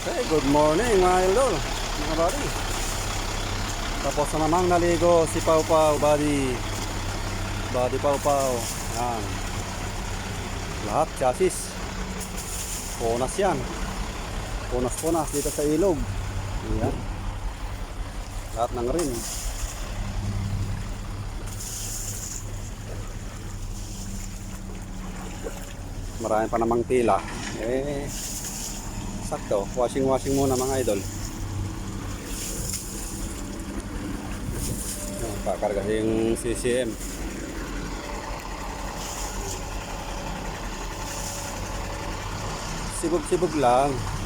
Okay, good morning mga idol, mga buddy. Tapos na namang naligo si Pau Pau, buddy. Buddy Pau Pau. Yan. Lahat chassis. Punas yan. Punas-punas dito sa ilog. Yan. Lahat ng rim. Marami pa namang pila. Eh, sakto. Washing-washing muna mga idol. Kakarga yung CCM. Sibog-sibog lang.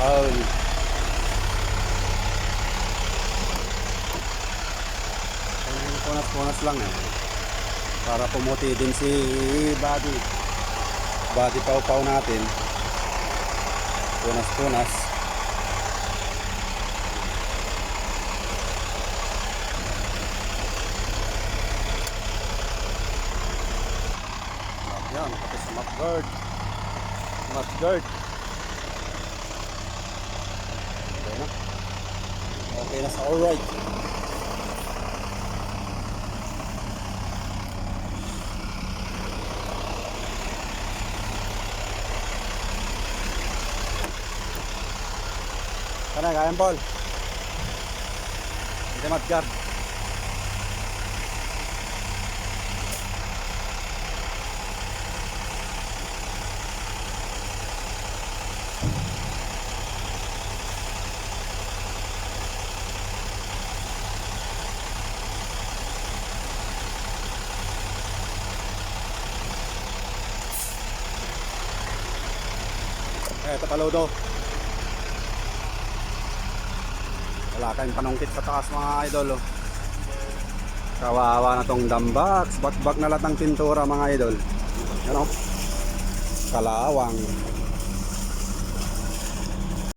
Sa. Ang Punas-punas lang eh. Para pumuti din si body. Body pau-pau natin. Punas-punas. Yan, pati sa mudguard. Mudguard. Okay na. Okay na sa alright. Kana kaya Paul. Hindi mudguard. Ito paludo. Wala tayong panungkit sa taas mga idol. Oh. Kawawa na tong dumbox. Bakbak na lahat ng pintura mga idol. Yan oh. Kalawang.